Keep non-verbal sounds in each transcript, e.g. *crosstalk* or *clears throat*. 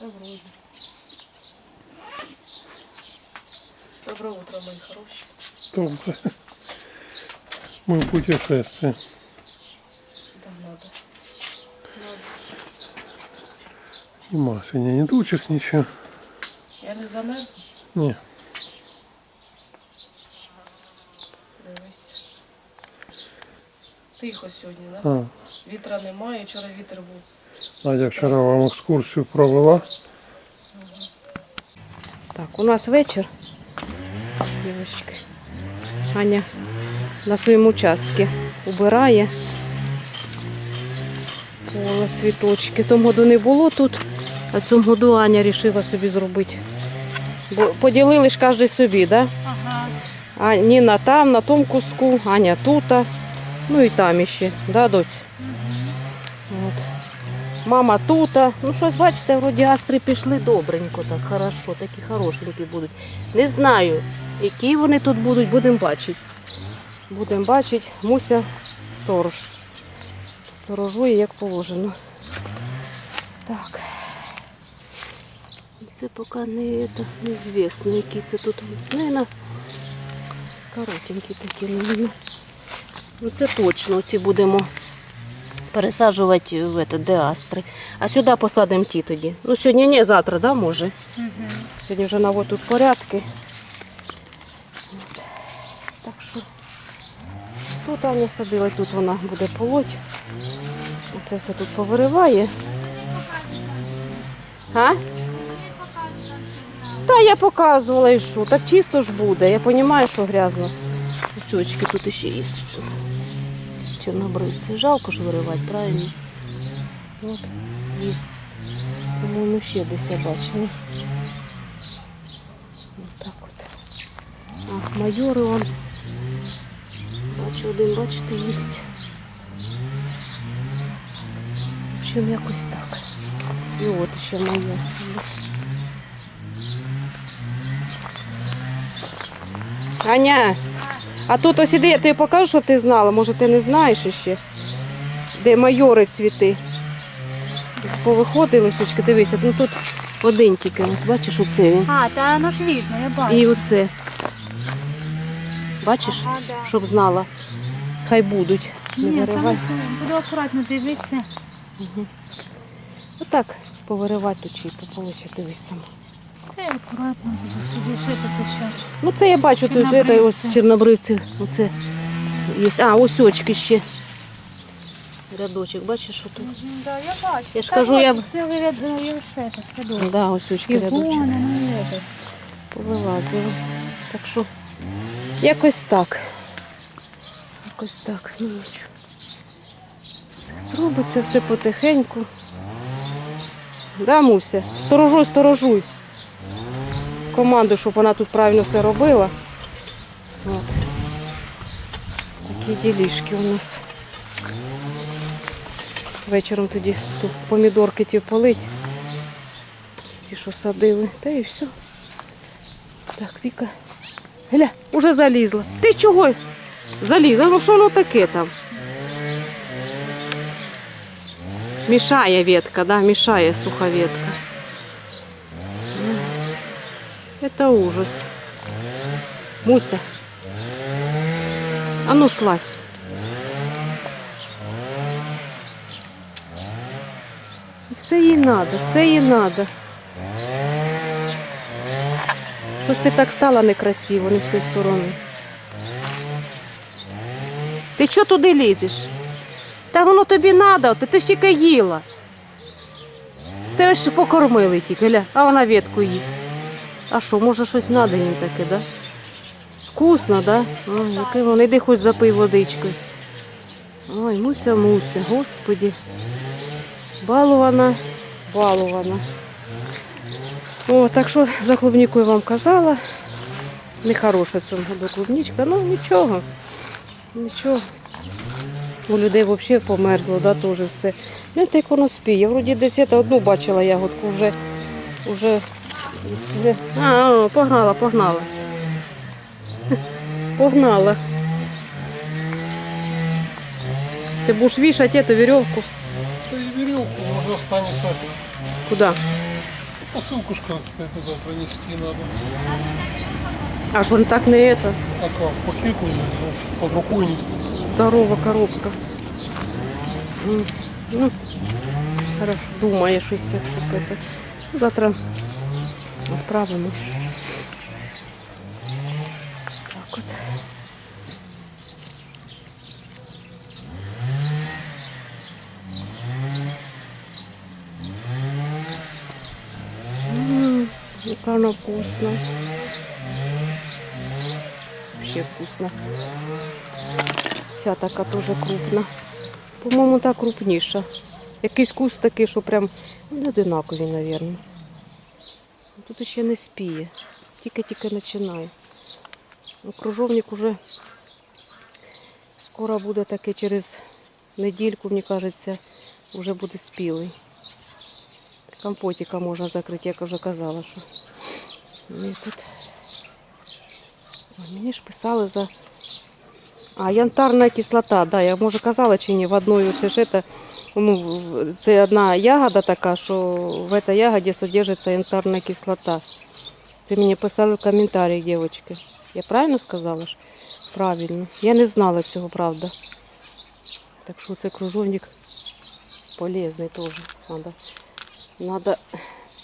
Да вроде. Доброе утро, мои хорошие. Добре. Мы в путешествии. Да, надо. Надо. Нема сегодня ни тучек, ничего. Я не замерзну. Ні. Дивись. Тихо сьогодні, да? А, Вітра немає, вчора вітер був. Надя вчора вам екскурсію провела. Так, у нас вечір. Дівчатки. Аня на своєму участку убирає. Поле, цвіточки. В тому году не було тут, а в цьому году Аня вирішила собі зробити. Бо поділили ж кожен собі, так? Да? Ага. А Ніна там, на тому куску, Аня тут, ну і там іще, да, доць? Мама тут. Ну щось, бачите, вроді астри пішли добренько, так хорошо, такі хорошенькі будуть. Не знаю, які вони тут будуть, будемо бачити. Будемо бачити, муся сторож. Сторожує, як положено. Так. Це поки не це, неізвісно, які це тут. Наверное, коротенькі такі ну. Ну це точно, ці будемо пересаджувати в это, де астри. А сюди посадимо ті тоді. Ну сьогодні ні, завтра, да, може. Сьогодні вже навод тут порядки. Так що тут Аня садила, тут вона буде полоть. Оце все тут повириває. А? Та я показувала і що. Так чисто ж буде. Я розумію, що грязно. Кусочки тут ще є. Чорнобривці. Жалко ж виривати, правильно? От, є. По-моєму, ще десь я бачила. Ось так от. А, майори он. Бачу один, бачите, є. В общем, якось так. І от ще моє. Аня, а тут ось іди, я тобі покажу, щоб ти знала. Може ти не знаєш ще. Де майори цвіти. Повиходили сучки, дивися, ну тут один тільки. Ось бачиш, оце він. А, та воно ж видно, я бачу. І оце. Бачиш, Ага, да. щоб знала. Хай будуть. Не Ні, виривай. буду акуратно дивитися. Отак повиривати тут чи получить, дивись сама. Та акуратно буду. Ну це я бачу, тут ось чорнобривці. Оце є. А, ось очки ще. Рядочок, бачиш, що тут? Да, я бачу. Я ж Та кажу, я- Цілий ряд, ну, я ще так ходила. Да, ось очки рядочок. гони, ну. Повилазили. Так що якось так. Якось так. Ну нічого. Все зробиться все потихеньку. Да, Муся? Сторожуй, сторожуй. Команду, щоб вона тут правильно все робила. От. Такі ділішки у нас. Вечором тоді тут помідорки ті полить. Ті, що садили. Та і все. Так, Віка. Гля, уже залізла. Ти чого? Залізла? Ну що воно таке там? Мішає ветка, да, мішає суха ветка. Это ужас. Муся. А ну слазь. Все їй надо, все їй надо. Щось ти так стала некрасиво, не з тої сторони. Ти чого туди лізеш? Та воно тобі треба, ти ж тільки їла. Ти ж покормили тільки, а вона ветку їсть. А що, може щось треба їм таке, да? Вкусно, да? Ой, яке воно, іди хоч запий водичкою. Ой, муся, муся, господі. Балована, балована. О, так що за клубнікою вам казала. Нехороша цього году клубничка, ну нічого. Нічого. У людей взагалі померзло, да, теж все. Ну, як воно спіє. Вроді десь я одну бачила ягодку, вже, вже а, о, погнала, погнала. Погнала. Ти будеш вішати эту веревку? Веревку може останеться Куди? Посылку ж как-то завтра нести надо. А ж он так не это. А как? Пакет у меня ну, под рукой нести. Здорова коробка. М, Ну, хорошо, думає щось, щоб это. Завтра відправимо. Так от. М, Яка вона вкусна. Вообще вкусно. Ця така теж крупна. По-моєму, та крупніша. Якийсь куст такий, що прям ну, одинакові, мабуть. Тут ще не спіє. Тільки-тільки починає. Ну, кружовник уже скоро буде таки через недільку, мені кажеться, вже буде спілий. Компотика можна закрити, як вже казала, що. І тут. Мені ж писали за а, янтарна кислота, да, я може казала чи ні, в одної це ж это, ну, це одна ягода така, що в цій ягоді содержиться янтарна кислота. Це мені писали в коментарях дівчатки. Я правильно сказала? Правильно. Я не знала цього, правда. Так що це кружовник полезний теж. Надо, надо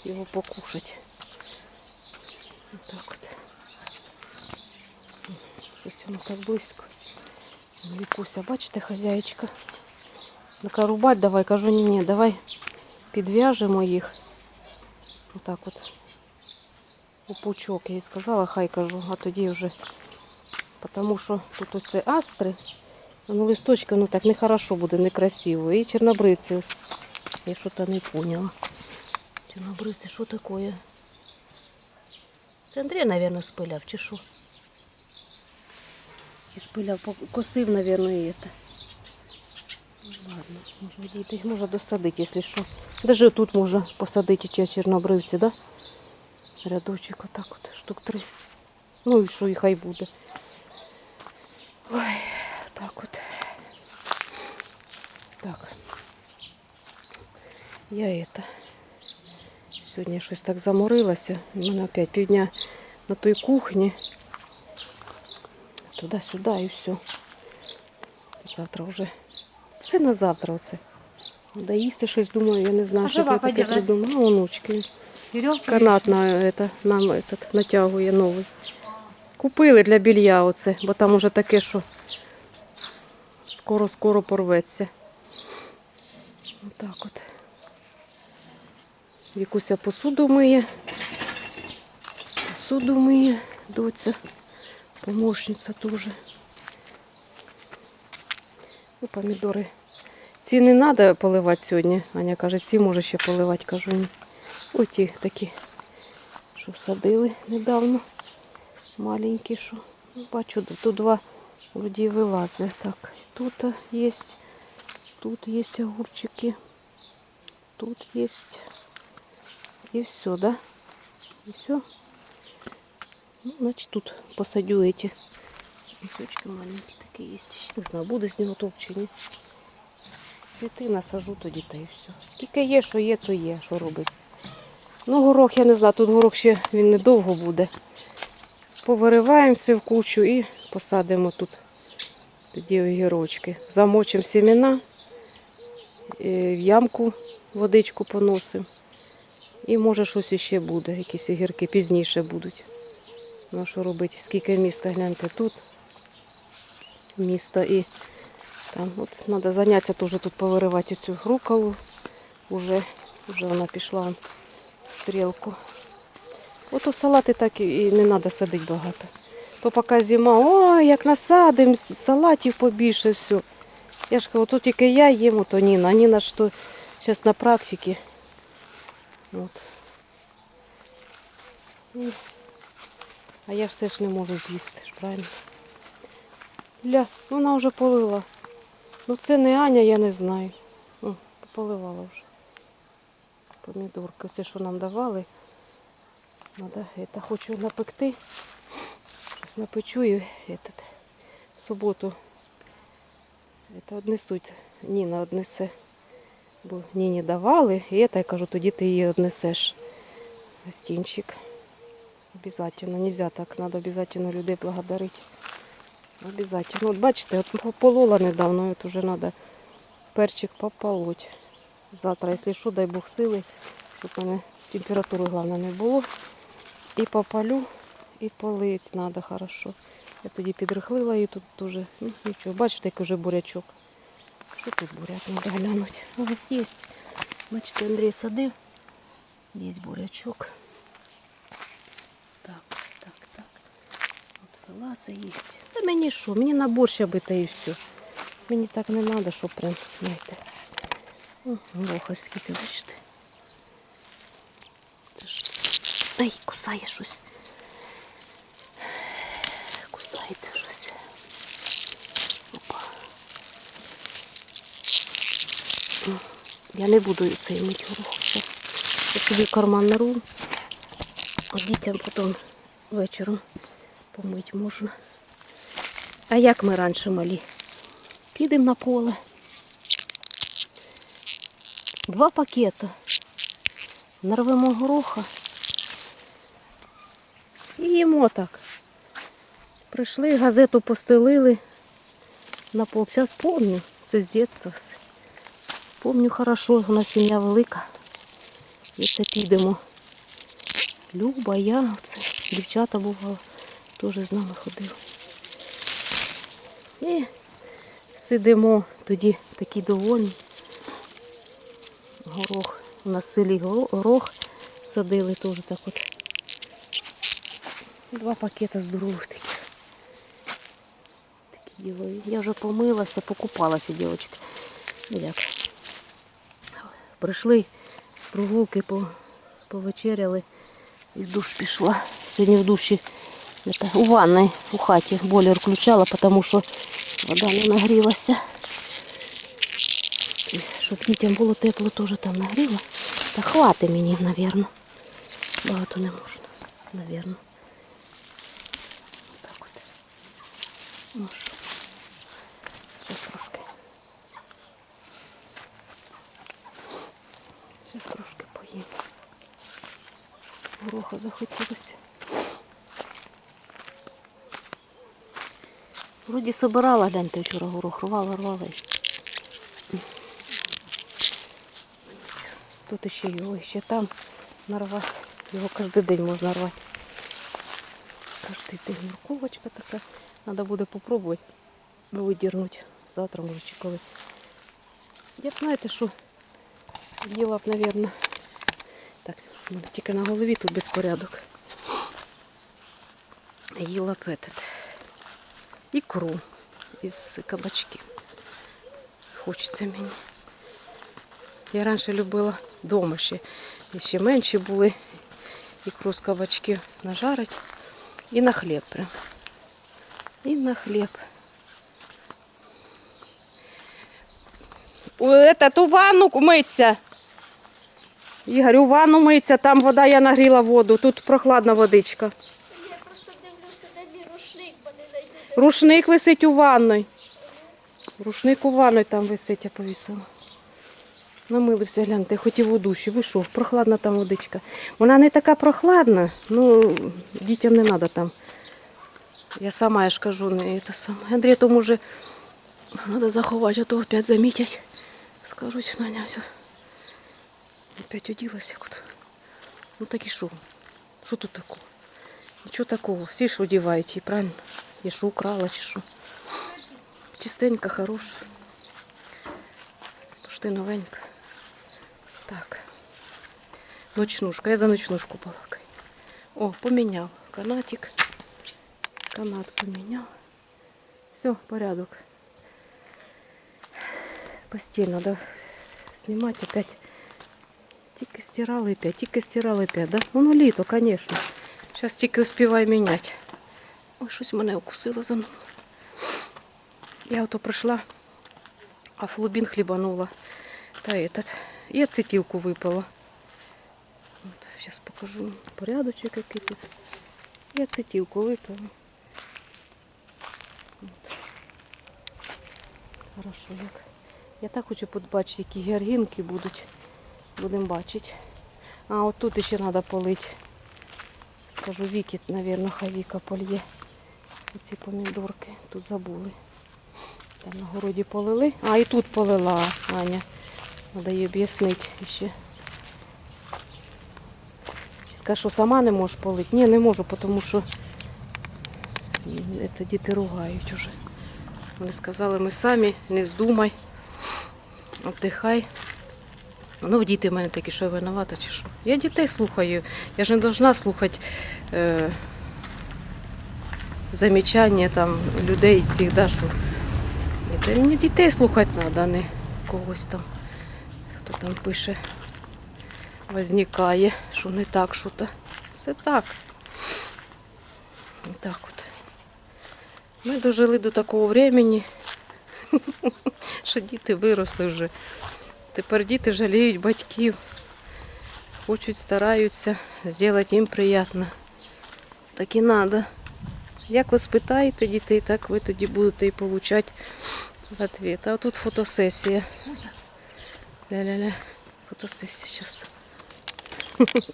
його покушати. Отак от. Щось воно так близько. Вікуся, бачите, хазяєчка. Така рубать давай, кажу, ні, ні, давай підв'яжемо їх. Отак от. У пучок я їй сказала, хай кажу, а тоді вже. Тому що тут ось це астри, ну листочки, ну так нехорошо буде, некрасиво. І чорнобриці ось. Я що-то не поняла. Чорнобриці, що таке? Це Андрій, мабуть, спиляв, чи що? Чи спиляв, косив, мабуть, і это. Ладно, можна дійти, можна досадити, якщо що. Даже тут можна посадити ті чорнобривці, да? Рядочок отак от, штук три. Ну і що, і хай буде. Ой, так от. Так. Я это. Сьогодні щось так заморилася. У мене опять півдня на той кухні. Туди-сюди і все. Завтра вже. Все на завтра оце. Да їсти щось думаю, я не знаю, А що я таке придумала. А, онучки. Канат на это, нам этот, натягує новий. Купили для білья оце, бо там уже таке, що скоро-скоро порветься. Отак от. Вікуся посуду миє. Посуду миє, доця. Помощниця теж. Ну, помідори. Ці не треба поливати сьогодні. Аня каже, ці може ще поливати, кажу ні. Ось ті такі, що всадили недавно. Маленькі, що. Ну, Бачу, тут два вроді вилазить. Так, тут є, тут є огурчики, тут є. І все, да? І все. Ну, значить тут посадю эти. Листочки маленькі такі є. Ще не знаю, буде з нього топ чи ні. Цвіти насажу тоді та і все. Скільки є, що є, то є, що робити. Ну, горох, я не знаю, тут горох ще він недовго буде. Повириваємо все в кучу і посадимо тут тоді огірочки. Замочимо семена, е, в ямку водичку поносимо. І може щось іще буде, якісь огірки пізніше будуть. Ну що робити? Скільки міста гляньте тут. Місто і там от треба зайнятися теж тут повиривати цю руколу. Уже, вже вона пішла стрілку. Ото салати так і не треба садити багато. То поки зима, ой, як насадимо, салатів побільше, все. Я ж кажу, тут тільки я їм, то Ніна. А Ніна що зараз на практиці. От. А я все ж не можу з'їсти, правильно? Ля, ну вона вже полила. Ну це не Аня, я не знаю. О, поливала вже. Помідорки, це що нам давали. Надо, это, хочу напекти. Щось напечу і этот, в суботу это, однесуть. Ніна однесе. Бо Ніні давали, і это, я кажу, тоді ти її однесеш. Гостинчик. Обязательно. Нельзя так. Надо обязательно людей благодарить. Обязательно. От бачите, от полола недавно, от уже треба перчик пополоть. Завтра, якщо що, дай Бог сили, щоб мене температури головне не було. І попалю, і полить треба хорошо. Я тоді підрихлила її тут дуже. Ну, нічого, бачите, як уже бурячок. Що тут буряк, треба глянути. О, є. Бачите, Андрій садив. Є бурячок. Так, так, так. От вилази є. Мені що? Мені на борщ аби та і все. Мені так не треба, щоб прям знаєте. Лоха скільки бачите. Ай, кусає щось. Кусається щось. Опа. Я не буду цей мить горох. Я собі карман. А дітям потім вечором помить можна. А як ми раніше малі? Підемо на поле. Два пакета. Нарвемо гороха. І їмо так. Прийшли, газету постелили на полця. Помню, це з дитинства все. Помню хорошо, у нас сім'я велика. І це підемо. Люба, я, це дівчата бувало, теж з нами ходили. І сидимо тоді такі довольні. Горох. У нас в селі горох садили теж так от. Два пакета здорових таких. Такі ділові. Я вже помилася, покупалася, дівчатка. Як. Прийшли з прогулки, повечеряли і в душ пішла. Сьогодні в душі это, у ванной, у хаті бойлер включала, тому що вода не нагрілася. І щоб дітям було тепло, теж там нагріла. Та хватить мені, напевно. Багато не можна, напевно. Так от. Ну що. Зараз трошки. Зараз трошки поїм. Гороха захотілося. Вроді собирала, гляньте, вчора горох рвала, рвала. Тут ще його, ще там нарвати. Його кожен день можна рвати. Кожен день морковочка така. Треба буде попробувати видірнути. Завтра, може, чи коли. Я б знаєте, що їла б, мабуть. Так, тільки на голові тут безпорядок. Їла б этот, ікру із кабачків. Хочеться мені. Я раніше любила вдома ще. Ще менші були. Ікру з кабачків нажарить. І на хліб прям. І на хліб. У, это, у ванну миться. Ігор, у ванну миться, там вода, я нагріла воду. Тут прохладна водичка. Я просто дивлюся, де мій рушник, бо не знайду. Рушник висить у ванной. Рушник у ванной там висить, я повісила. Намилився, гляньте, хотів у душі. Вийшов, прохладна там водичка. Вона не така прохладна, ну дітям не треба там. Я сама, я ж кажу, не це саме. Андрій, то може треба заховати, а то опять замітять. Скажуть, Наня, все. Опять оділася. Ну так і що? Що тут такого? Нічого такого. Всі ж одівають її, правильно? Я що украла чи що? Чистенька, хороша. Пошти новенька. Так. Ночнушка. Я за ночнушку балакаю. О, поміняв. Канатик. Канат поміняв. Все, порядок. Постіль надо знімати опять. Тільки стирали опять, тільки стирали опять, да? Ну, літо, конечно. Зараз тільки успіваю міняти. Ой, щось мене укусило за мною. Я ото прийшла, а флубін хлібанула. Та этот. І ацетилку випала. Зараз покажу порядочок який тут. І ацетилку випала. От. Хорошо, як. Я так хочу побачити, які георгінки будуть. Будемо бачити. А от тут ще треба полити. Скажу Вікі, мабуть, хай Віка польє. Ці помідорки тут забули. Там на городі полили. А, і тут полила Аня. Треба їй об'яснити ще. Скажу, що сама не можеш полити. Ні, не можу, тому що це діти ругають уже. Вони сказали, ми самі, не вздумай, віддихай. Ну, діти в мене такі, що я винувата чи що. Я дітей слухаю. Я ж не повинна слухати е, замічання там, людей, тих, да, що. Це мені дітей слухати треба, не когось там, хто там пише, возникає, що не так, що то. Все так. Так от. Ми дожили до такого времени, *laughs* що діти виросли вже. Тепер діти жаліють батьків, хочуть, стараються зробити їм приємно. Так і треба. Як ви спитаєте дітей, так ви тоді будете і отримати відповідь. А тут фотосесія. Ля-ля-ля. Фотосесія зараз. *laughs*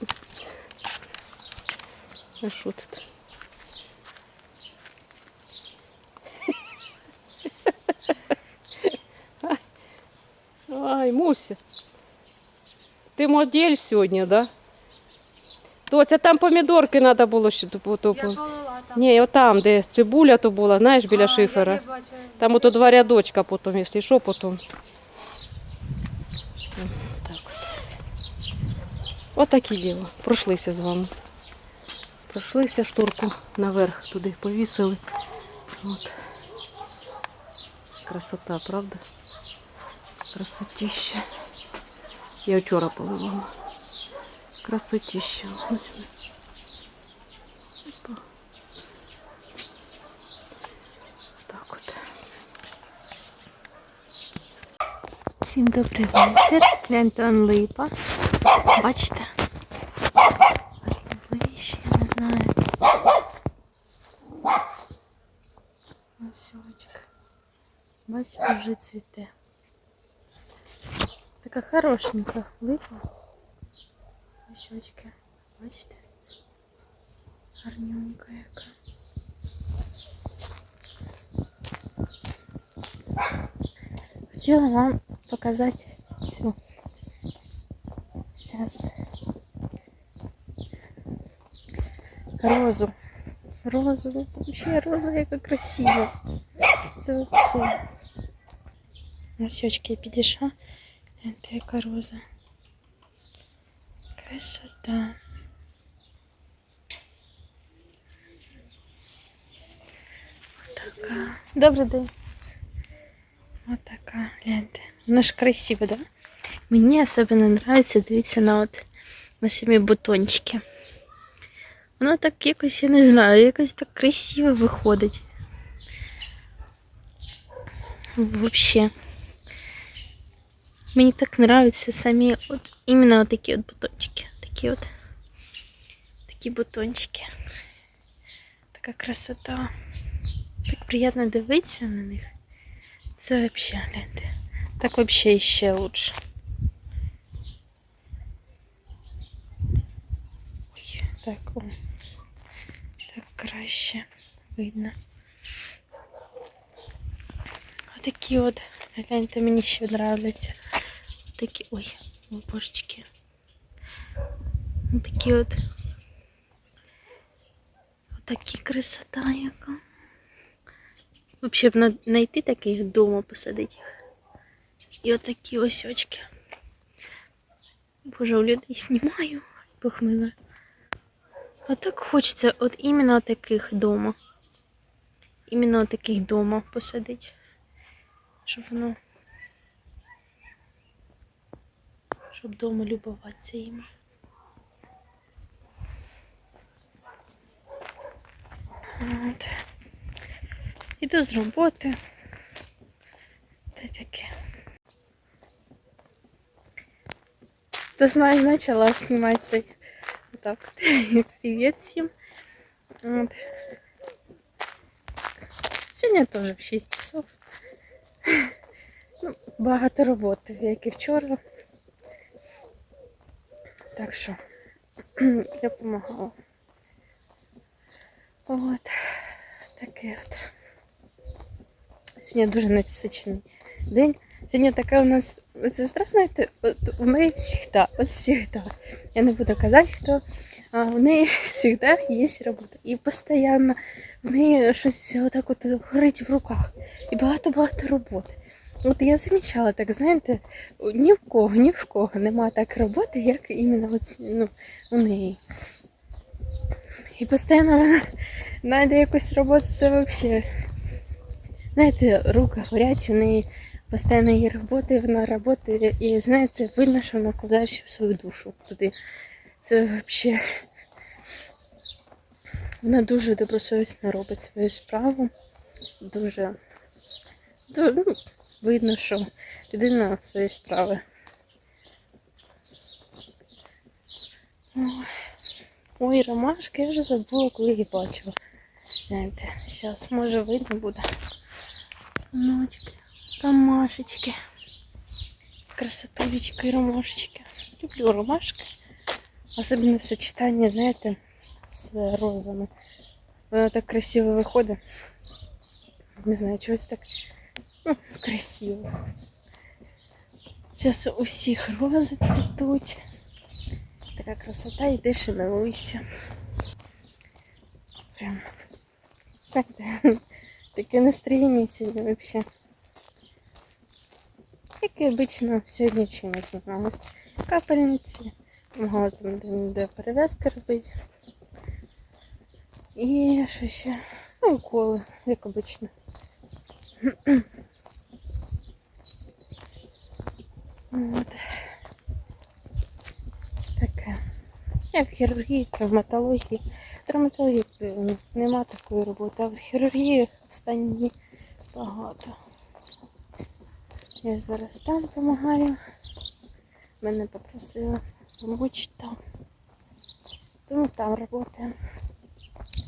А що тут? *laughs* Ай, Муся. Ти модель сьогодні, да? Доця, там помідорки треба було ще Я. Ні, отам, де цибуля то була, знаєш, біля шифера. Там ото два рядочка потім, якщо що, потім. От. От такі діло. Пройшлися з вами. Пройшлися шторку наверх туди повісили. От. Красота, правда? Красотища. Я вчора поливала. Красотища. Всім добрий вечір. Гляньте он липа. Бачите? Ближче, я не знаю. Ось очка. Бачите, вже цвіте. Така хорошенька липа. Ось очки. Бачите? Гарненька яка. Хотіла вам показати цю. Сейчас. Розу. Розу. Вообще роза яка красива. Це вообще. Я підійшла. Це яка роза. Красота. Така. Добрий день. Вот такая, гляньте. Вона ж красиво, да? Мені особливо нравится, дивіться на от на самі бутончики. Воно так якось, я не знаю, якось так красиво виходить. Вообще. Мені так нравятся самі от іменно от такі от бутончики. Такі от такі бутончики. Така красота. Так приємно дивитися на них. Це вообще, гляньте. Так вообще ще лучше. Ой, так, о. Так краще видно. Отакі от, гляньте, мені ще нравляться. Такі, ой, о, божечки. Такі от. Отакі красота яка. Вообще б на- знайти таких вдома, посадити їх. І отакі ось очки. Боже, у людей знімаю, похмила. А так хочеться от іменно таких дома. Іменно таких дома посадити. Щоб воно. Щоб вдома любуватися їм. От. Іду з роботи. Та таке. То знаю, почала знімати цей. Отак. от. *laughs* Привіт всім. От. Сьогодні теж в 6 часов. Ну, багато роботи, як і вчора. Так що *clears throat* я допомагала. От таке от. Сьогодні дуже насичений день. Сьогодні така у нас медсестра, знаєте, от у неї завжди, от завжди. Я не буду казати, хто, а у неї завжди є робота. І постійно в неї щось отак от горить в руках. І багато-багато роботи. От я замічала так, знаєте, ні в кого, ні в кого нема так роботи, як іменно от, ну, у неї. І постійно вона знайде якусь роботу, це взагалі. Знаєте, руки горять, у неї постійно є роботи, вона працює, і знаєте, видно, що вона вкладає всю свою душу туди. Це взагалі. Вона дуже добросовісно робить свою справу. Дуже, ну, видно, що людина свої справи. Ой. Ромашки, я вже забула, коли їх бачила. Знаєте, зараз може видно буде. Ночки, ромашечки. Красотулечки, ромашечки. Люблю ромашки. Особливо в сочетанні, знаєте, з розами. Воно так красиво виходить. Не знаю, чогось так ну, красиво. Зараз у всіх рози цвітуть. Така красота, йдеш і милуйся. Прям. Знаєте, *laughs* таке настроєння сьогодні взагалі. Як і обично, сьогодні чимось займалась. Капельниці, могла там де, перев'язки робити. І що ще? Ну, уколи, як обично. От. Таке. Я в хірургії, травматології. Травматології нема такої роботи, а в хірургії останні багато. Я зараз там допомагаю. Мене попросили помочь там. Тому там працюємо.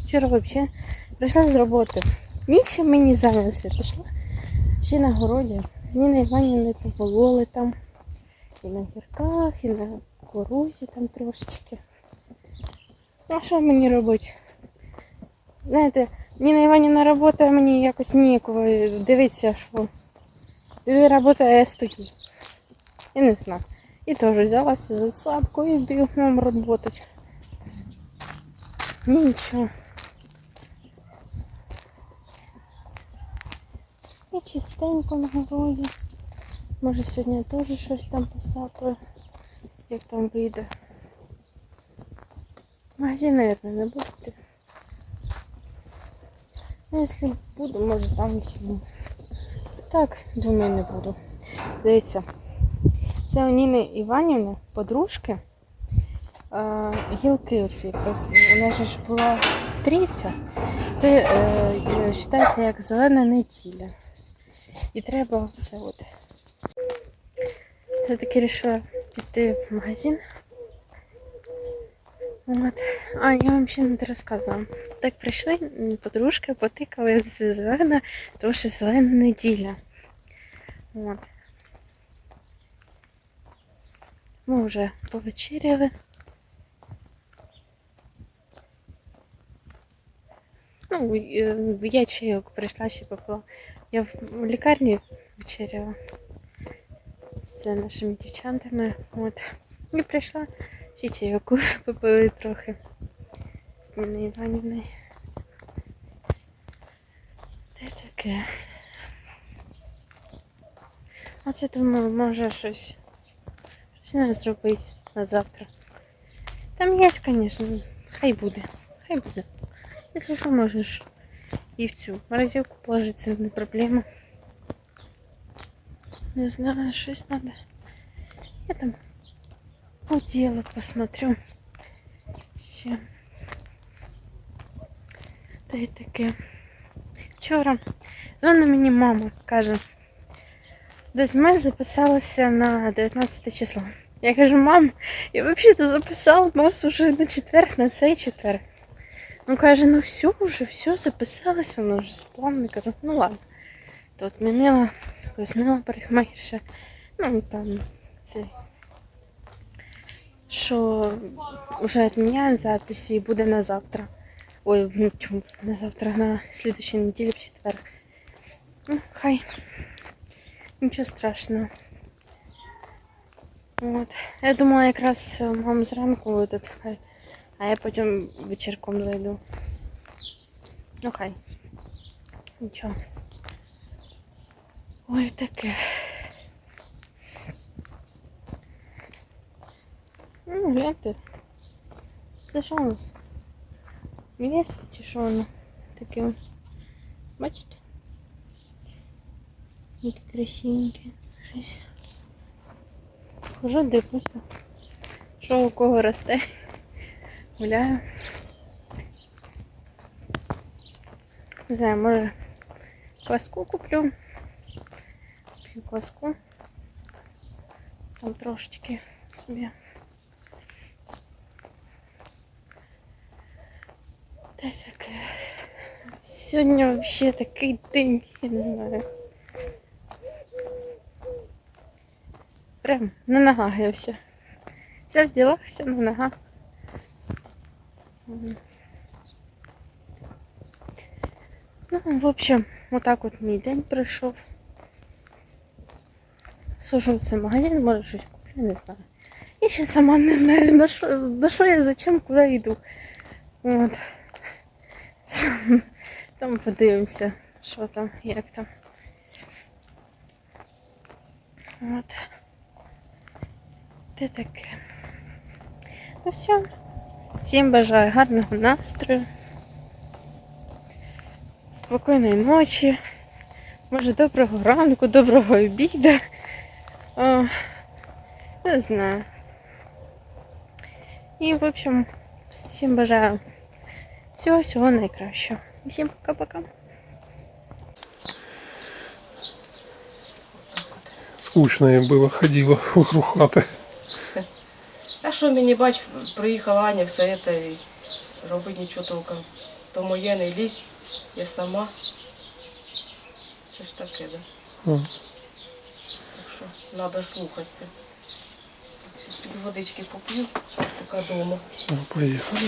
Вчора взагалі прийшла з роботи. Нічим мені зайнялася. Пішла ще на городі. З Ніною Іванівною погололи там. І на гірках, і на кукурузі там трошечки. А що мені робити? Знаєте, Ніна Іванівна працює, а мені якось ніяково дивитися, що він працює, а я стою. Я не знаю. І теж взялася за сапку і бігом працювати. Нічого. І чистенько на городі. Може сьогодні я теж щось там посапаю, як там вийде. Магазин, мабуть, не буде. Ну, якщо буду, може там візьму. Так, думаю, не буду. Дивіться, це у Ніни Іванівни, подружки. е, Гілки оці. нас ж була трійця. Це е, вважається як зелена неділя. І треба це от. Я таки вирішила піти в магазин. От. А, я вам ще не розказувала. Так прийшли, подружки потикали це зелена, тому що зелена неділя. От. Ми вже повечеряли. Ну, е, я чайок прийшла ще попила. Я в лікарні вечеряла з нашими дівчатами. От. І прийшла ще чайок *laughs* попили трохи з Ніною Іванівною. Те таке. Оце думаю, може щось. Щось треба зробити на завтра. Там є, звісно, хай буде. Хай буде. Якщо що, можеш і в цю морозилку положити, це не проблема. Не знаю, щось треба. Я там по ділу посмотрю. Ще. Та й таке. Вчора дзвонила мені мама, каже, десь ми записалися на 19 число. Я кажу, мам, я взагалі записала нас уже на четвер, на цей четвер. Ну каже, ну все вже, все, записалася, воно вже сповнено. Кажу, ну ладно. То відмінила, пояснила парикмахерша. Ну там цей що вже відміняємо запис і буде на завтра. Ой, ну, тьфу, на завтра, на слідчій неділі в четвер. Ну, хай. Нічого страшного. От. Я думала якраз е, маму зранку этот, хай, а я потім вечірком зайду. Ну хай. Нічого. Ой, таке. Ну, гляньте. Це що у нас? Невеста чи що воно? Таке. Бачите? Які красивенькі. Щось. Хожу, дивлюся. Що у кого росте. Гуляю. Не знаю, може кваску куплю. П'ю кваску. Там трошечки собі. Та й таке. Сьогодні взагалі такий день, я не знаю. Прям на ногах я вся. Вся в ділах, вся на ногах. Ну, в общем, отак от мій день пройшов. Схожу цей магазин, може щось куплю, не знаю. Я ще сама не знаю, на що, на що я зачем, куди йду. От. Там подивимося, що там, як там. От. Те таке. Ну все. Всім бажаю гарного настрою. Спокійної ночі. Може, доброго ранку, доброго обіду. О, не знаю. І, в общем, всім бажаю всього всього найкращого. Всім пока-пока. Скучно їм було, ходила вокруг хати. А що мені бач, приїхала Аня, все це і робить нічого толком. То моє не лізь, я сама. Що ж таке, да? М. Так що треба слухатися. Під водички поп'ю, така дома. Ну, Поїхали.